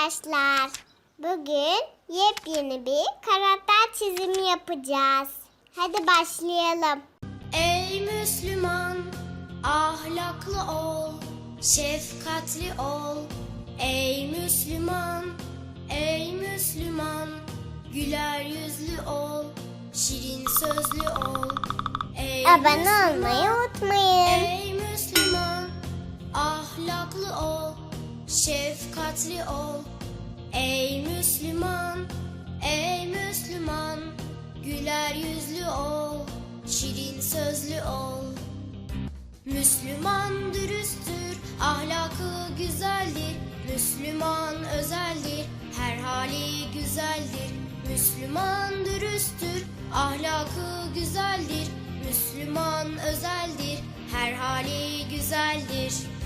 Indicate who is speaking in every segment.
Speaker 1: arkadaşlar. Bugün yepyeni bir karakter çizimi yapacağız. Hadi başlayalım.
Speaker 2: Ey Müslüman, ahlaklı ol, şefkatli ol. Ey Müslüman, ey Müslüman, güler yüzlü ol, şirin sözlü ol. Ey
Speaker 1: Abone
Speaker 2: Müslüman,
Speaker 1: olmayı unutmayın.
Speaker 2: Ey Müslüman, ahlaklı ol, şefkatli ol. Ey Müslüman, ey Müslüman, güler yüzlü ol, şirin sözlü ol. Müslüman dürüsttür, ahlakı güzeldir. Müslüman özeldir, her hali güzeldir. Müslüman dürüsttür, ahlakı güzeldir. Müslüman özeldir, her hali güzeldir.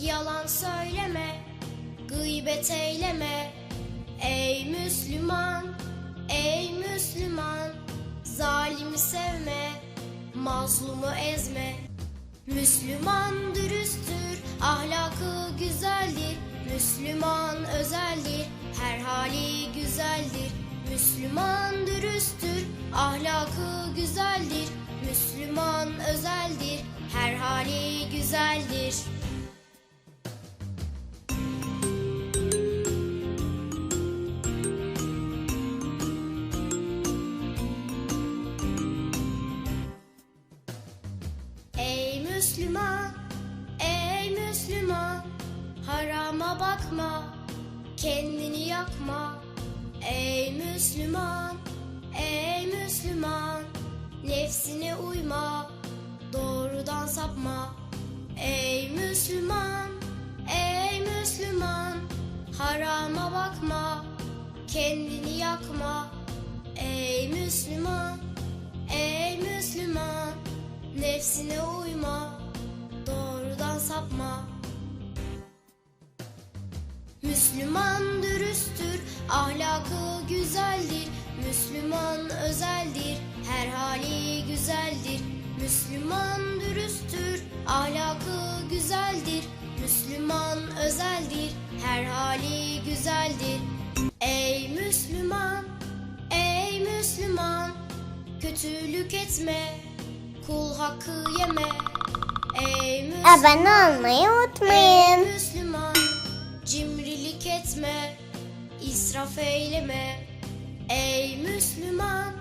Speaker 2: Yalan söyleme, gıybet eyleme. Ey Müslüman, ey Müslüman, zalimi sevme, mazlumu ezme. Müslüman dürüsttür, ahlakı güzeldir. Müslüman özeldir, her hali güzeldir. Müslüman dürüsttür, ahlakı güzeldir. Müslüman özeldir, her hali güzeldir. Müslüman, ey Müslüman, harama bakma, kendini yakma. Ey Müslüman, ey Müslüman, nefsine uyma, doğrudan sapma. Ey Müslüman, ey Müslüman, harama bakma, kendini yakma. Ey Müslüman, ey Müslüman, nefsine uyma, sapma. Müslüman dürüsttür, ahlakı güzeldir. Müslüman özeldir, her hali güzeldir. Müslüman dürüsttür, ahlakı güzeldir. Müslüman özeldir, her hali güzeldir. Ey Müslüman, ey Müslüman, kötülük etme, kul hakkı yeme. Ey Müslüman,
Speaker 1: Abone olmayı
Speaker 2: Ey
Speaker 1: unutmayın.
Speaker 2: Müslüman, cimrilik etme, israf eyleme. Ey Müslüman,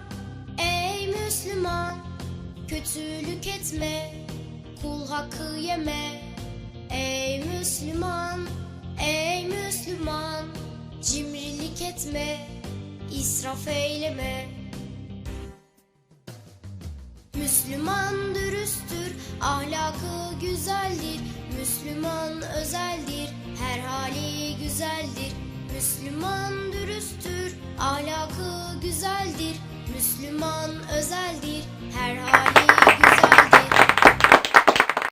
Speaker 2: ey Müslüman, kötülük etme, kul hakkı yeme. Ey Müslüman, ey Müslüman, cimrilik etme, israf eyleme. Müslüman dürüsttür, ahlakı güzeldir. Müslüman özeldir, her hali güzeldir. Müslüman dürüsttür, ahlakı güzeldir. Müslüman özeldir, her hali